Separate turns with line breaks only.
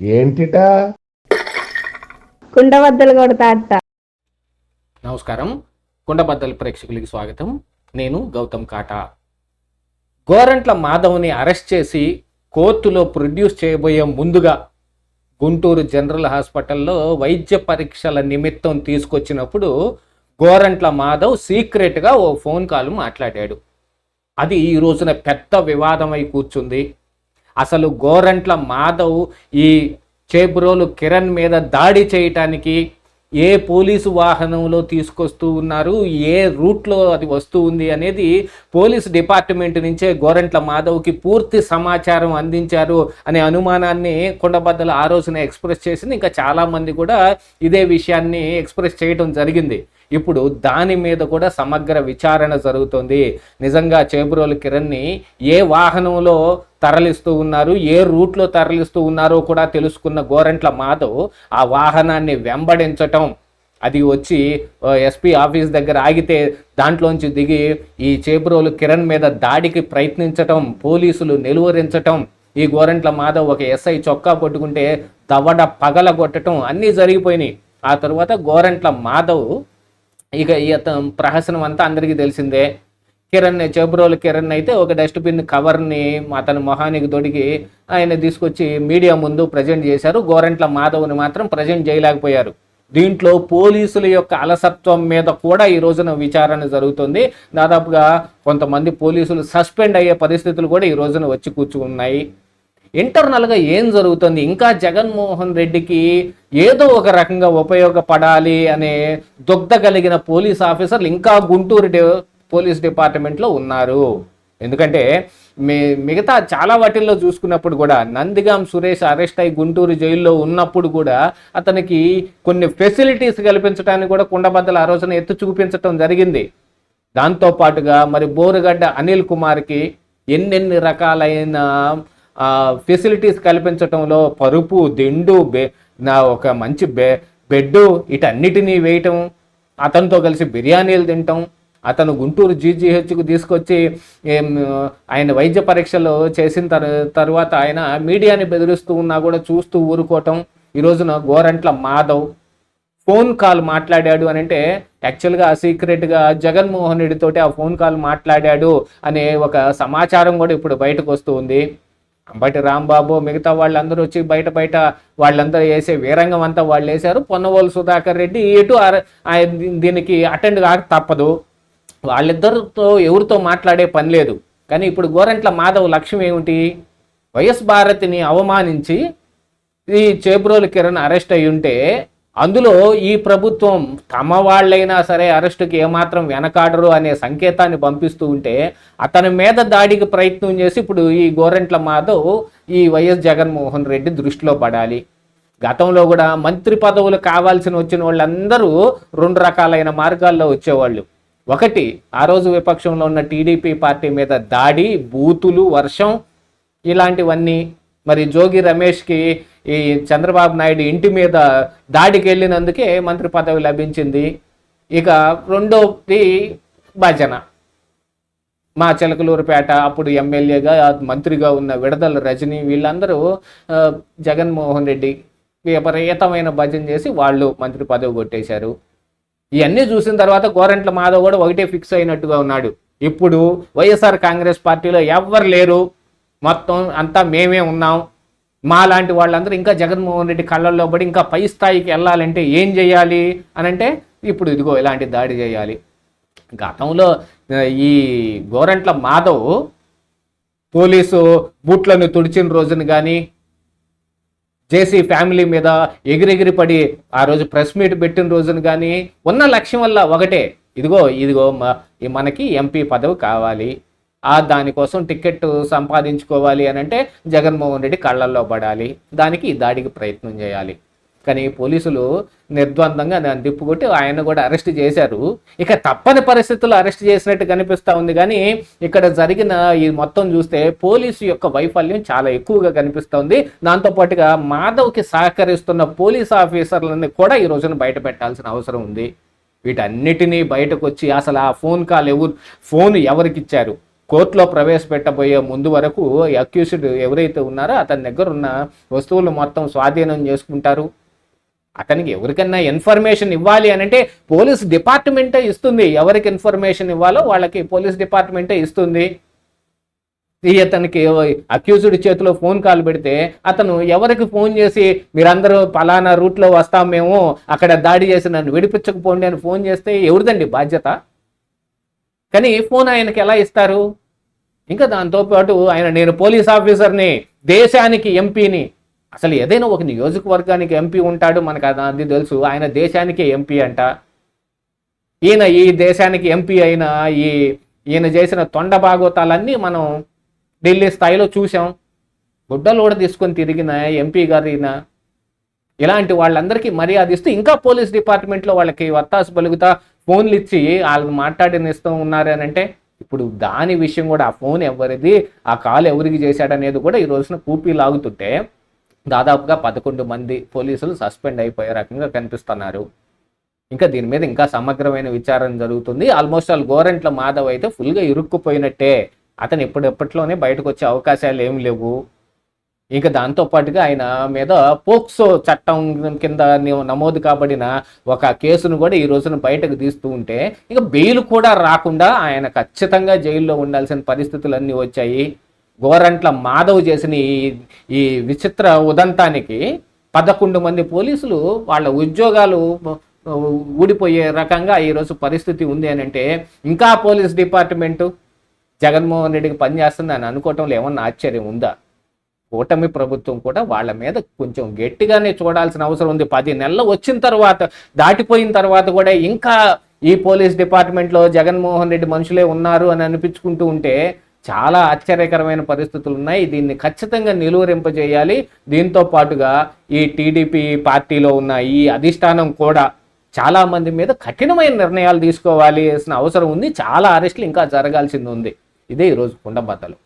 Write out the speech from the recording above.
ఏంటిటా?
కుండబద్దలు కొడతా
నమస్కారం. కుండబద్దల ప్రేక్షకులకి స్వాగతం. నేను గౌతమ్ కాటా. గోరంట్ల మాధవ్ని అరెస్ట్ చేసి కోర్టులో ప్రొడ్యూస్ చేయబోయే ముందుగా గుంటూరు జనరల్ హాస్పిటల్లో వైద్య పరీక్షల నిమిత్తం తీసుకొచ్చినప్పుడు గోరంట్ల మాధవ్ సీక్రెట్గా ఓ ఫోన్ కాల్ మాట్లాడాడు. అది ఈ రోజున పెద్ద వివాదమై కూర్చుంది. అసలు గోరంట్ల మాధవ్ ఈ చేబ్రోలు కిరణ్ మీద దాడి చేయటానికి ఏ పోలీసు వాహనంలో తీసుకొస్తూ ఉన్నారు ఏ రూట్లో అది వస్తూ ఉంది అనేది పోలీస్ డిపార్ట్మెంట్ నుంచే గోరంట్ల మాధవ్కి పూర్తి సమాచారం అందించారు అనే అనుమానాన్ని కొండబద్దలు ఆ రోజున ఎక్స్ప్రెస్ చేసింది. ఇంకా చాలామంది కూడా ఇదే విషయాన్ని ఎక్స్ప్రెస్ చేయడం జరిగింది. ఇప్పుడు దాని మీద కూడా సమగ్ర విచారణ జరుగుతుంది. నిజంగా చేబురోలు కిరణ్ని ఏ వాహనంలో తరలిస్తూ ఉన్నారు ఏ రూట్లో తరలిస్తూ ఉన్నారో కూడా తెలుసుకున్న గోరంట్ల మాధవ్ ఆ వాహనాన్ని వెంబడించటం. అది వచ్చి ఎస్పీ ఆఫీస్ దగ్గర ఆగితే దాంట్లోంచి దిగి ఈ చేబురోలు కిరణ్ మీద దాడికి ప్రయత్నించటం పోలీసులు నిలువరించటం ఈ గోరంట్ల మాధవ్ ఒక ఎస్ఐ చొక్కా పట్టుకుంటే దవడ పగలగొట్టడం అన్నీ జరిగిపోయినాయి. ఆ తర్వాత గోరంట్ల మాధవ్ ఇక ఈ ప్రహసనం అంతా అందరికీ తెలిసిందే. కిరణ్ చేబురోలు కిరణ్ అయితే ఒక డస్ట్బిన్ కవర్ని అతని మొహానికి దొడిగి ఆయన తీసుకొచ్చి మీడియా ముందు ప్రజెంట్ చేశారు. గోరెంట్ల మాధవ్ని మాత్రం ప్రజెంట్ చేయలేకపోయారు. దీంట్లో పోలీసుల యొక్క అలసత్వం మీద కూడా ఈ రోజున విచారణ జరుగుతుంది. దాదాపుగా కొంతమంది పోలీసులు సస్పెండ్ అయ్యే పరిస్థితులు కూడా ఈ రోజున వచ్చి కూర్చున్నాయి. ఇంటర్నల్గా ఏం జరుగుతుంది? ఇంకా జగన్మోహన్ రెడ్డికి ఏదో ఒక రకంగా ఉపయోగపడాలి అనే దుగ్ధ కలిగిన పోలీస్ ఆఫీసర్లు ఇంకా గుంటూరు డి పోలీస్ డిపార్ట్మెంట్లో ఉన్నారు. ఎందుకంటే మీ మిగతా చాలా వాటిల్లో చూసుకున్నప్పుడు కూడా నందిగాం సురేష్ అరెస్ట్ అయి గుంటూరు జైల్లో ఉన్నప్పుడు కూడా అతనికి కొన్ని ఫెసిలిటీస్ కల్పించడానికి కూడా కుండబద్దలు ఆ రోజున ఎత్తు చూపించటం జరిగింది. దాంతోపాటుగా మరి బోరుగడ్డ అనిల్ కుమార్కి ఎన్నెన్ని రకాలైన ఫెసిలిటీస్ కల్పించటంలో పరుపు దిండు బె నా ఒక మంచి బె బెడ్ ఇటన్నిటినీ వేయటం అతనితో కలిసి బిర్యానీలు తినటం అతను గుంటూరు జీజీహెచ్కు తీసుకొచ్చి ఆయన వైద్య పరీక్షలు చేసిన తర్ తర్వాత ఆయన మీడియాని బెదిరిస్తూ ఉన్నా కూడా చూస్తూ ఊరుకోవటం. ఈ రోజున గోరంట్ల మాధవ్ ఫోన్ కాల్ మాట్లాడాడు అని అంటే యాక్చువల్గా సీక్రెట్గా జగన్మోహన్ రెడ్డితోటి ఆ ఫోన్ కాల్ మాట్లాడాడు అనే ఒక సమాచారం కూడా ఇప్పుడు బయటకు వస్తుంది అంబటి రాంబాబు మిగతా వాళ్ళందరూ వచ్చి బయట బయట వాళ్ళందరూ వేసే వీరంగం అంతా వాళ్ళు వేశారు. పొన్నవోలు సుధాకర్ రెడ్డి ఎటు దీనికి అటెండ్ కాక తప్పదు. వాళ్ళిద్దరితో ఎవరితో మాట్లాడే పని లేదు. కానీ ఇప్పుడు గోరంట్ల మాధవ్ లక్ష్యం ఏమిటి? వైఎస్ భారతిని అవమానించి ఈ చేబ్రోలు కిరణ్ అరెస్ట్ అయి ఉంటే అందులో ఈ ప్రభుత్వం తమ వాళ్ళైనా సరే అరెస్టుకి ఏమాత్రం వెనకాడరు అనే సంకేతాన్ని పంపిస్తూ ఉంటే అతని మీద దాడికి ప్రయత్నం చేసి ఇప్పుడు ఈ గోరెంట్ల మాధవ్ ఈ వైఎస్ జగన్మోహన్ రెడ్డి దృష్టిలో పడాలి. గతంలో కూడా మంత్రి పదవులు కావాల్సిన వచ్చిన వాళ్ళందరూ రెండు రకాలైన మార్గాల్లో వచ్చేవాళ్ళు. ఒకటి ఆ రోజు విపక్షంలో ఉన్న టీడీపీ పార్టీ మీద దాడి బూతులు వర్షం ఇలాంటివన్నీ. మరి జోగి రమేష్కి ఈ చంద్రబాబు నాయుడు ఇంటి మీద దాడికి వెళ్ళినందుకే మంత్రి పదవి లభించింది. ఇక రెండోది భజన. మా చిలకలూరుపేట అప్పుడు ఎమ్మెల్యేగా మంత్రిగా ఉన్న విడదల రజని వీళ్ళందరూ జగన్మోహన్ రెడ్డి విపరీతమైన భజన చేసి వాళ్ళు మంత్రి పదవి కొట్టేశారు. ఇవన్నీ చూసిన తర్వాత గోరంట్ల మాధవ్ కూడా ఒకటే ఫిక్స్ అయినట్టుగా ఉన్నాడు. ఇప్పుడు వైఎస్ఆర్ కాంగ్రెస్ పార్టీలో ఎవరు లేరు. మొత్తం అంతా మేమే ఉన్నాం. మా లాంటి వాళ్ళందరూ ఇంకా జగన్మోహన్ రెడ్డి కళ్ళల్లో పడి ఇంకా పై స్థాయికి వెళ్ళాలంటే ఏం చేయాలి అని అంటే ఇప్పుడు ఇదిగో ఇలాంటి దాడి చేయాలి. గతంలో ఈ గోరంట్ల మాధవ్ పోలీసు బూట్లను తుడిచిన రోజున కానీ జేసీ ఫ్యామిలీ మీద ఎగిరెగిరి పడి ఆ రోజు ప్రెస్ మీట్ పెట్టిన రోజున కానీ ఉన్న లక్ష్యం వల్ల ఒకటే. ఇదిగో ఇదిగో మ- మనకి ఎంపీ పదవి కావాలి. ఆ దానికోసం టికెట్ సంపాదించుకోవాలి అని అంటే జగన్మోహన్ రెడ్డి కళ్ళల్లో పడాలి. దానికి ఈ దాడికి ప్రయత్నం చేయాలి. కానీ పోలీసులు నిర్ద్వందంగా దాన్ని తిప్పుకొట్టి ఆయన కూడా అరెస్ట్ చేశారు. ఇక తప్పని పరిస్థితుల్లో అరెస్ట్ చేసినట్టు కనిపిస్తూ ఉంది. కానీ ఇక్కడ జరిగిన ఈ మొత్తం చూస్తే పోలీసు యొక్క వైఫల్యం చాలా ఎక్కువగా కనిపిస్తోంది దాంతోపాటుగా మాధవ్కి సహకరిస్తున్న పోలీస్ ఆఫీసర్లని కూడా ఈ రోజున బయట పెట్టాల్సిన అవసరం ఉంది. వీటన్నిటినీ బయటకు వచ్చి అసలు ఆ ఫోన్ కాల్ ఎవరు ఫోన్ ఎవరికి ఇచ్చారు కోర్టులో ప్రవేశపెట్టబోయే ముందు వరకు అక్యూస్డ్ ఎవరైతే ఉన్నారో అతని దగ్గర ఉన్న వస్తువులు మొత్తం స్వాధీనం చేసుకుంటారు. అతనికి ఎవరికన్నా ఇన్ఫర్మేషన్ ఇవ్వాలి అని అంటే పోలీస్ డిపార్ట్మెంటే ఇస్తుంది. ఎవరికి ఇన్ఫర్మేషన్ ఇవ్వాలో వాళ్ళకి పోలీస్ డిపార్ట్మెంటే ఇస్తుంది. ఈ అతనికి అక్యూజ్డ్ చేతిలో ఫోన్ కాల్ పెడితే అతను ఎవరికి ఫోన్ చేసి మీరందరూ పలానా రూట్లో వస్తాం మేము అక్కడ దాడి చేసి నన్ను విడిపించకపోండి అని ఫోన్ చేస్తే ఎవరిదండి బాధ్యత? కానీ ఫోన్ ఆయనకి ఎలా ఇస్తారు? ఇంకా దాంతోపాటు ఆయన నేను పోలీస్ ఆఫీసర్ని దేశానికి ఎంపీని అసలు ఏదైనా ఒక నియోజకవర్గానికి ఎంపీ ఉంటాడు మనకు అది అది తెలుసు. ఆయన దేశానికి ఎంపీ అంట. ఈయన ఈ దేశానికి ఎంపీ అయిన ఈ ఈయన చేసిన తొండ భాగోతాలన్నీ మనం ఢిల్లీ స్థాయిలో చూసాం గుడ్డలు కూడా తీసుకొని తిరిగిన ఎంపీ గారు ఈయన ఇలాంటి వాళ్ళందరికీ మర్యాద ఇస్తూ ఇంకా పోలీస్ డిపార్ట్మెంట్లో వాళ్ళకి వత్తాసు పలుకుతా ఫోన్లు ఇచ్చి వాళ్ళని మాట్లాడినిస్తూ ఉన్నారు అని అంటే ఇప్పుడు దాని విషయం కూడా ఆ ఫోన్ ఎవరిది ఆ కాల్ ఎవరికి చేశాడనేది కూడా ఈ రోజున కూపీ లాగుతుంటే దాదాపుగా పదకొండు మంది పోలీసులు సస్పెండ్ అయిపోయే రకంగా కనిపిస్తున్నారు. ఇంకా దీని మీద ఇంకా సమగ్రమైన విచారణ జరుగుతుంది. ఆల్మోస్ట్ ఆల్ గోరెంట్ల మాధవ్ అయితే ఫుల్గా ఇరుక్కుపోయినట్టే. అతను ఎప్పుడెప్పట్లోనే బయటకు వచ్చే అవకాశాలు ఏమి లేవు. ఇంకా దాంతో పాటుగా ఆయన మీద పోక్సో చట్టం కింద నమోదు కాబడిన ఒక కేసును కూడా ఈ రోజున బయటకు తీస్తూ ఉంటే ఇక బెయిల్ కూడా రాకుండా ఆయన ఖచ్చితంగా జైల్లో ఉండాల్సిన పరిస్థితులన్నీ వచ్చాయి. గోరంట్ల మాధవ్ చేసిన ఈ ఈ విచిత్ర ఉదంతానికి పదకొండు మంది పోలీసులు వాళ్ళ ఉద్యోగాలు ఊడిపోయే రకంగా ఈరోజు పరిస్థితి ఉంది అని అంటే ఇంకా పోలీస్ డిపార్ట్మెంటు జగన్మోహన్ రెడ్డికి పనిచేస్తుంది అని అనుకోవటంలో ఏమన్నా ఆశ్చర్యం ఉందా? కూటమి ప్రభుత్వం కూడా వాళ్ళ మీద కొంచెం గట్టిగానే చూడాల్సిన అవసరం ఉంది. పది నెలలు వచ్చిన తర్వాత దాటిపోయిన తర్వాత కూడా ఇంకా ఈ పోలీస్ డిపార్ట్మెంట్లో జగన్మోహన్ రెడ్డి మనుషులే ఉన్నారు అని అనిపించుకుంటూ ఉంటే చాలా ఆశ్చర్యకరమైన పరిస్థితులు ఉన్నాయి. దీన్ని ఖచ్చితంగా నిలువరింపజేయాలి. దీంతో పాటుగా ఈ టీడీపీ పార్టీలో ఉన్న ఈ అధిష్టానం కూడా చాలా మంది మీద కఠినమైన నిర్ణయాలు తీసుకోవాలి అవసరం ఉంది. చాలా అరెస్టులు ఇంకా జరగాల్సింది ఉంది. ఇదే ఈరోజు కుండబద్దలు